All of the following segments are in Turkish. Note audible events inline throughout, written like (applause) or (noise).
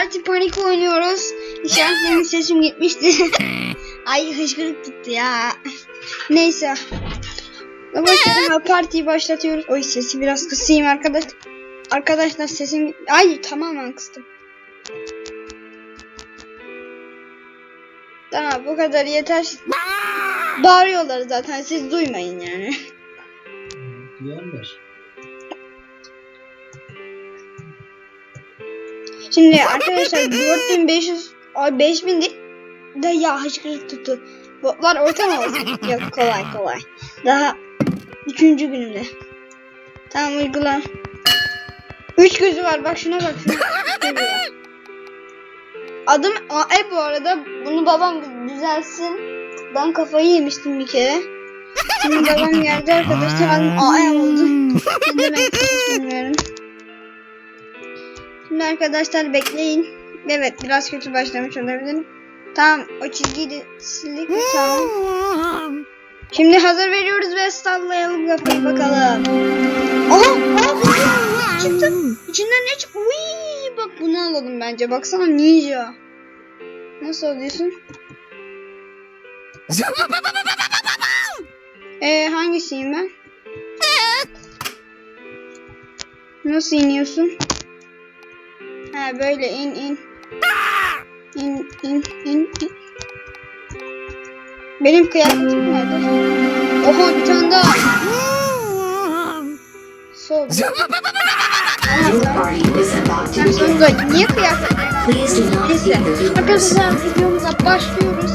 parti panik oynuyoruz. İnşallah benim sesim gitmişti. (laughs) Ay hışkırık gitti ya. Neyse. Başlayalım. Partiyi başlatıyoruz. Oy sesi biraz kısayım arkadaş. Arkadaşlar sesim... Ay tamamen kıstım. Tamam bu kadar yeter. Bağırıyorlar zaten siz duymayın yani. Duyarlar. Şimdi arkadaşlar 4500 ay 5000 değil de ya hıçkırık tuttu. Botlar orta mı olsun? Yok kolay kolay. Daha üçüncü gününde. Tamam uygula. Üç gözü var bak şuna bak şuna. Adım AE bu arada. Bunu babam düzelsin. Ben kafayı yemiştim bir kere. Şimdi babam geldi arkadaşlar adım AE oldu. Ne demek bilmiyorum. Şimdi arkadaşlar bekleyin. Evet biraz kötü başlamış olabilirim. Tamam o çizgiyi de sildik. Tamam. Şimdi hazır veriyoruz ve sallayalım kafayı bakalım. Aha! Çıktı. İçinden ne çıktı? Uy, bak bunu alalım bence. Baksana ninja. Nasıl alıyorsun? Ee, hangisiyim ben? Nasıl iniyorsun? Ha böyle in in. İn in in in. Benim kıyafetim nerede? Oha bir tane daha. Sol. Begin. sonunda niye kıyafet? Neyse. Arkadaşlar videomuza başlıyoruz.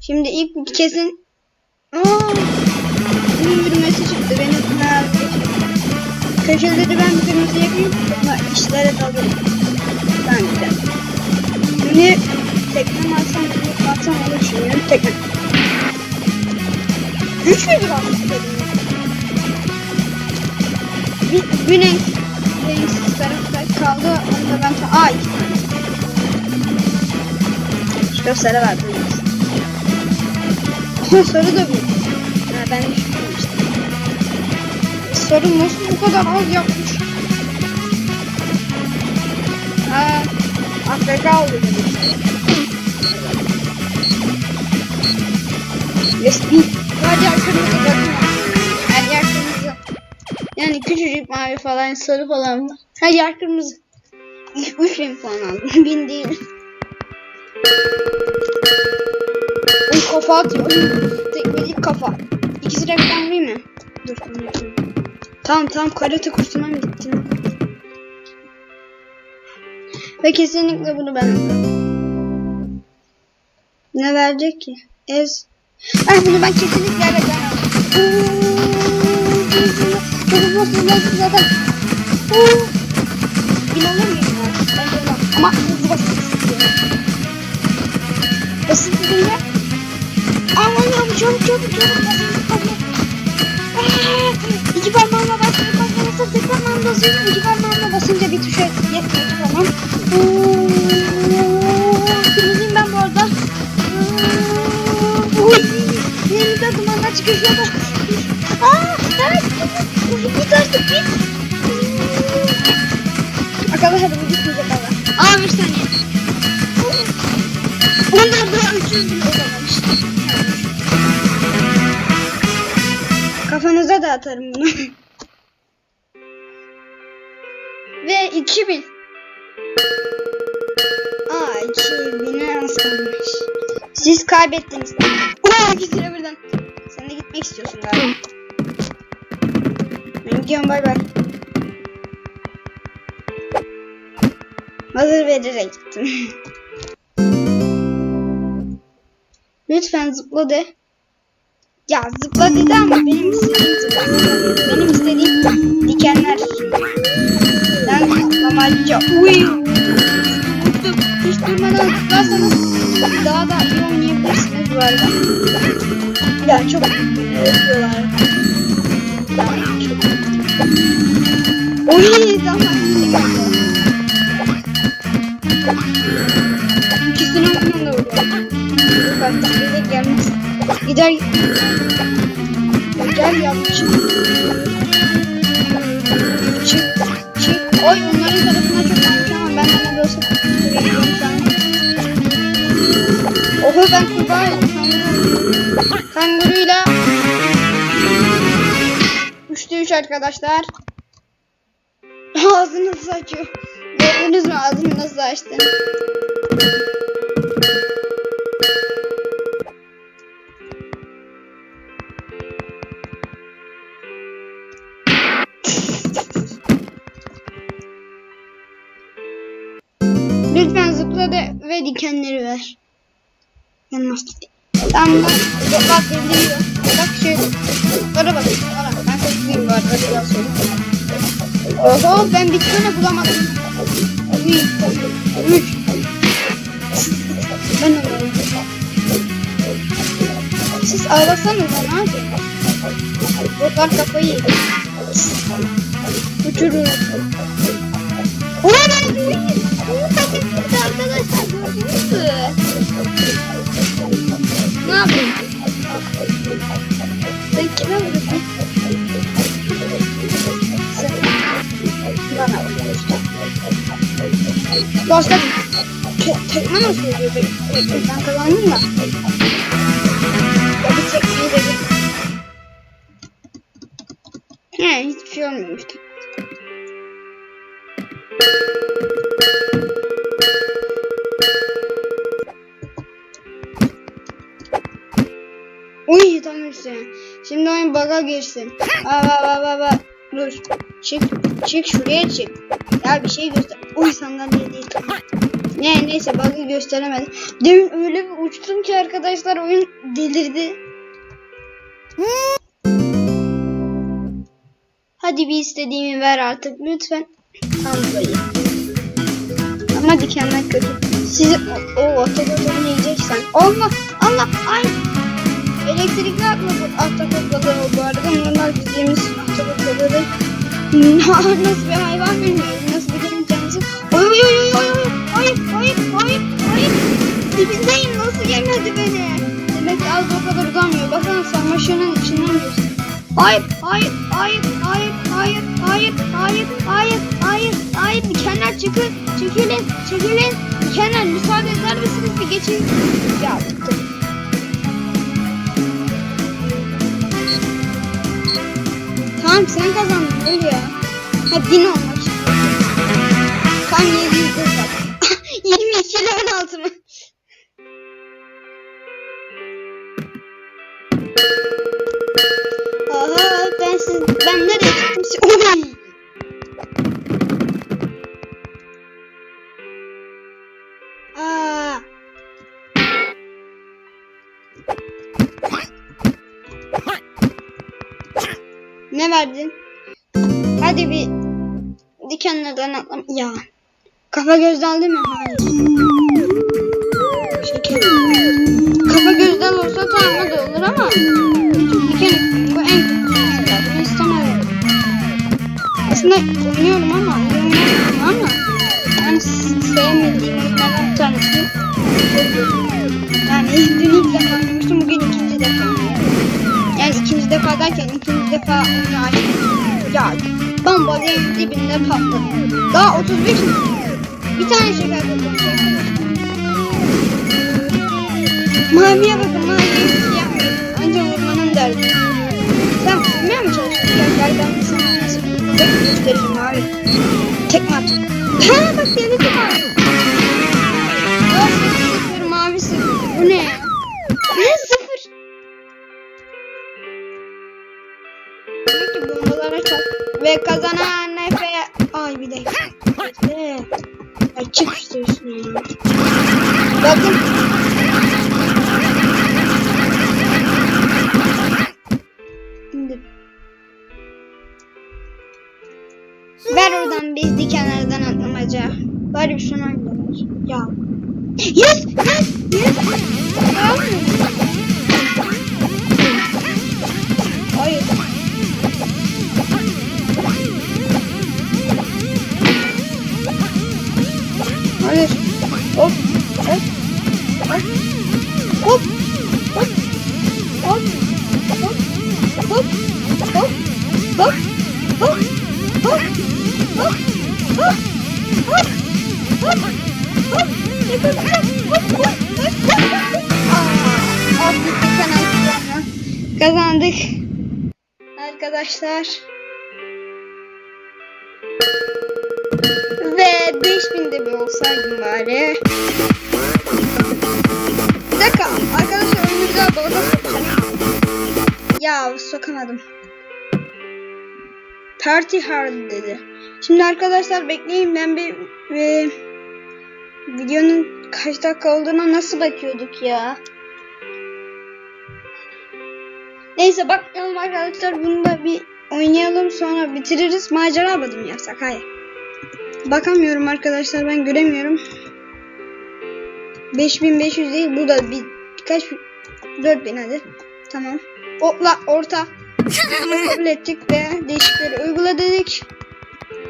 Şimdi ilk kesin Aa, bunun yürümesi çıktı. Benim merak Köşeleri ben kırmızı yapayım. Sonra işlere dalayım. Ben de. Şimdi tekne mi alsam, bir atsam onu düşünüyorum. Tekne. Üç müdür almak bir, bir renk renksiz tarafta kaldı. Onu da ben Aa iki tane. Şu böyle. Aha sarı da bir. Sarı nasıl bu kadar az yapmış? Ha Afrika oldu. Resmi. Her yer kırmızı bakın. Her yer kırmızı. Yani küçücük mavi falan sarı falan var. Her yer kırmızı. Üç, üç renk falan aldım. (laughs) Bin değil. Uy kafa atıyor. Tekmelik kafa. İkisi reklam değil mi? Dur onu yapayım. Tamam tamam karate kursuna mı gittin? Ve kesinlikle bunu ben. Ne verecek ki? Ez. Ah bunu ben kesinlikle alacağım. Hızlı hızlı zaten. Oo. Şurada. Aa, evet. Git artık git. Arkadaşlar bu bir saniye. Onlar daha 300 bin. Kafanıza da atarım bunu. Ve 2000. Aa 2000'e az kalmış. Siz kaybettiniz. Ulan iki sıra birden. Gitmek istiyorsun galiba. Ben gidiyorum bay bay. Hazır vererek gittim. (laughs) Lütfen zıpla de. Ya zıpla dedi ama benim istediğim zıpla. Benim istediğim dikenler. Ben atlamayınca uy. Hiç durmadan zıplarsanız daha da iyi oynayabilirsiniz bu arada. Ya çok yapıyorlar. Ya çok. Oy daha İkisini aynı anda vuruyor. Bak bize gelmez. Gider. Gel yanlış. kuzey tarafına çok varmış ama ben buraya gidiyorum şu an. Oho ben. Kanguru. Kanguruyla 3'te 3 arkadaşlar. Ağzını nasıl açıyor? Gördünüz mü ağzını nasıl açtı? Gitti. Tamam bak. Bak geliyor. Bak şöyle. Bana bak. Bana. Ben iyiyim bu arada. Biraz söyleyeyim. Oho ben bir tane bulamadım. Uy. Uy. Ben alayım. Siz ağlasanız ne yapayım? Botlar kafayı yedi. Uçurur. Ulan ben yapayım? Vuruyorsun? Sen bana vuruyorsun. Başka te tekme nasıl oluyor? Bekle ben kazandım da. Bir tekmeyi de. He hiçbir şey olmuyormuş. Hüseyin. Şimdi oyun bug'a girsin. Ba ba ba ba ba. Dur. Çık. Çık şuraya çık. Ya bir şey göster. Uy sandalye değil. Ne neyse bug'ı gösteremedim. Demin öyle bir uçtum ki arkadaşlar oyun delirdi. Hadi bir istediğimi ver artık lütfen. Burayı. Ama dikenler kötü. Sizi o, o otomotoru yiyeceksen. Allah Allah ay. Elektrikli atma bu arada. Normal bildiğimiz ahtapot balığı (laughs) değil. Nasıl bir hayvan bilmiyorum. Nasıl bir görüntüsü. Oy oy oy oy oy oy. Hayır hayır hayır. Dibindeyim nasıl yemedi beni. Demek ki az o kadar uzamıyor. Bakın sarmaşığının içinden geçti. Hayır hayır hayır hayır hayır hayır hayır hayır hayır hayır dikenler çıkın çekilin çekilin dikenler müsaade eder misiniz bir geçin ya Tamam sen kazandın ya. Ha bin olmak istiyorum. Tam 700 bak. 22 level altı mı? Aha ben siz ben nereye gittim? Oy! Ne verdin? Hadi bir dikenlerden atlam. Ya. Kafa gözden değil mi? Hayır. Şeker. Kafa gözden olsa tamam da olur ama. Diken bu en kötüsü. Bunu istemem. Aslında oynuyorum ama oynuyorum ama yani sevmediğim bir tanesi. Yani ilk defa ikinci defa derken ikinci defa oyunu açtım. Ya bomba yerin dibinde patladı. Daha 35 mi? Bir tane şeker toplamış Maviye bakın maviye hiç şey yapmıyor. Anca vurmanın derdi. Sen vurmaya mı çalışıyorsun? Gel gel ben sana nasıl vuracak göstereceğim abi. Tekme at. Ha bak. Aa sıfır sıfır mavi sıfır. Bu ne ya? Ve kazanan Efe. Ay bir dakika. Efe. Ay çık işte üstüne ya. Bakın. Şimdi. Ver oradan biz dikenlerden atlamaca. Bari bir şuna gidelim. Ya. Yes! Hayır. Hop. Hop. Hop. Hop. Hop. Hop. Hop. Hop. Hop. Hop. Hop. Hop. Hop. Hop. Hop. Hop. Hop. Yapalım. 5000'de bir olsaydım bari. Bir dakika arkadaşlar önümüzde dolaba Ya sokamadım. Party hard dedi. Şimdi arkadaşlar bekleyin ben bir ve videonun kaç dakika olduğuna nasıl bakıyorduk ya? Neyse bakmayalım arkadaşlar bunu da bir oynayalım sonra bitiririz. Macera mı yapsak? Hayır. Bakamıyorum arkadaşlar ben göremiyorum. 5500 değil bu da bir kaç 4000 hadi. Tamam. Otla orta. Kabul ettik ve değişikleri uygula dedik.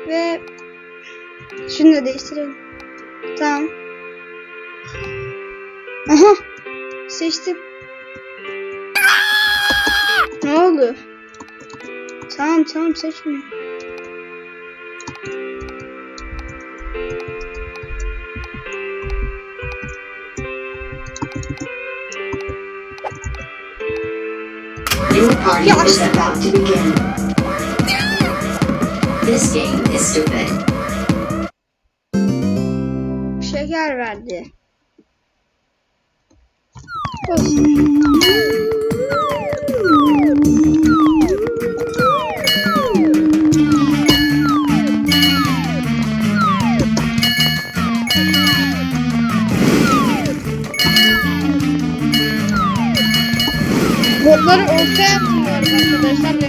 Ve şunu da değiştirelim. Tamam. Aha. Seçtim. Ne oldu? Tamam tamam seçme. Party is about to begin. This game is stupid. Şeker verdi. Olsun. Botları ortaya yapmıyorum arkadaşlar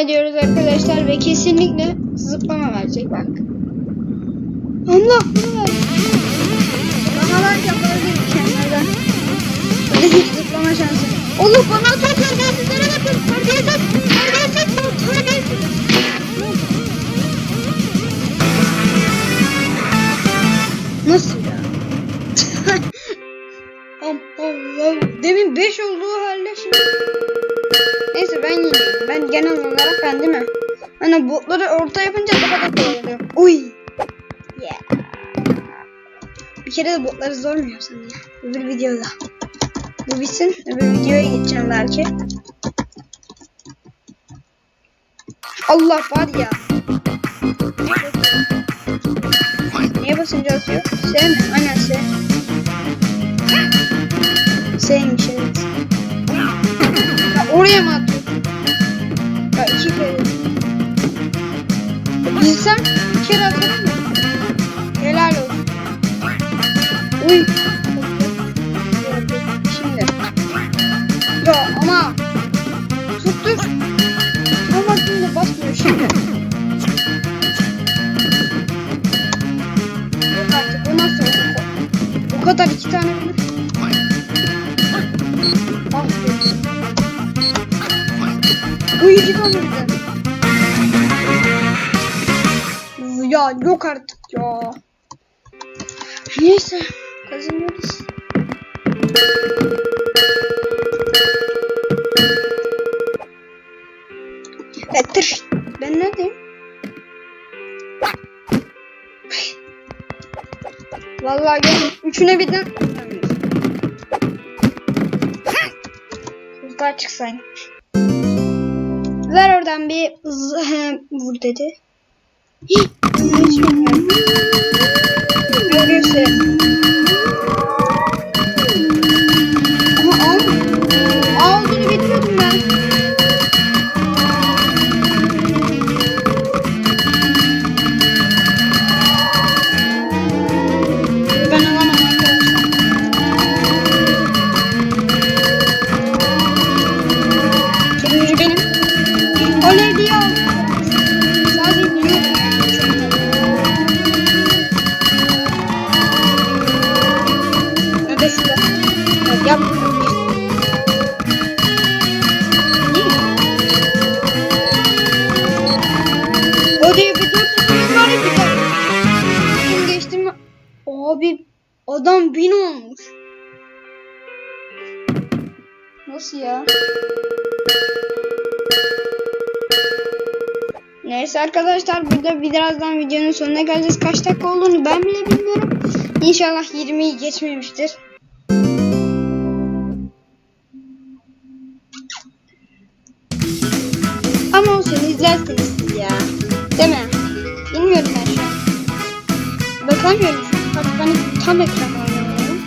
ediyoruz arkadaşlar ve kesinlikle zıplama verecek bak. Allah bunu ver. Bana var yapabilir kenardan. Böyle (laughs) hiç zıplama şansı. Allah bana Hani botları orta yapınca daha da kolay oluyor. Uy. Yeah. Bir kere de botları zor mu yapsam ya? Öbür videoda. Bu bitsin. Öbür videoya geçeceğim belki. Allah var ya. Niye basınca atıyor? S mi? Aynen S. S'ymiş evet. Ya oraya mı atıyorsun? Kere atarım mı? Helal olsun. Uy. Şimdi. Ya ama. Tuttur. Ama şimdi basmıyor şimdi. Yok artık bu nasıl oldu? Bu kadar iki tane mi? Ah. Bu iki tane. Ya yok artık ya. Neyse kazanıyoruz. Evet tır. Ben neredeyim? Vallahi gel. Üçüne birden. Hızlı çıksaydım. Ver oradan bir (laughs) vur dedi. Hih, Abi adam bin olmuş. Nasıl ya? Neyse arkadaşlar burada birazdan videonun sonuna geleceğiz. Kaç dakika olduğunu ben bile bilmiyorum. İnşallah 20'yi geçmemiştir. Ama olsun izlersiniz siz ya. Değil mi? Bilmiyorum ben şu an. Bakamıyorum. Bak ben tam ekran oynamıyorum.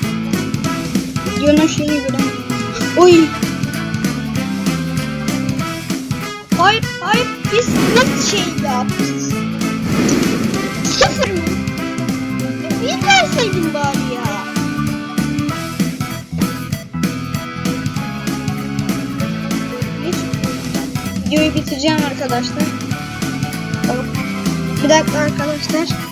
Videonun şeyini göremiyorum. Oy! Hayır, hayır. Biz nasıl şey yaptık? Sıfır mı? E, Bir verseydin bari ya. Videoyu bitireceğim arkadaşlar. Tamam. Bir dakika arkadaşlar.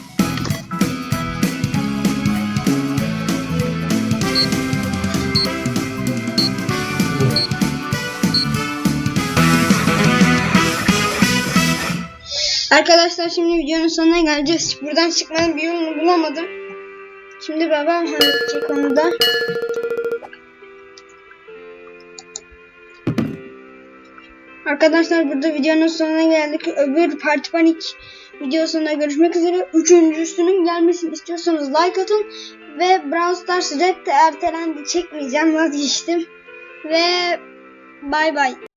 Arkadaşlar şimdi videonun sonuna geleceğiz. Buradan çıkmanın bir yolunu bulamadım. Şimdi babam halledecek onu da. Arkadaşlar burada videonun sonuna geldik. Öbür Parti Panik videosunda görüşmek üzere. Üçüncüsünün gelmesini istiyorsanız like atın. Ve Brawl Stars Red de ertelendi. Çekmeyeceğim vazgeçtim. Ve bay bay.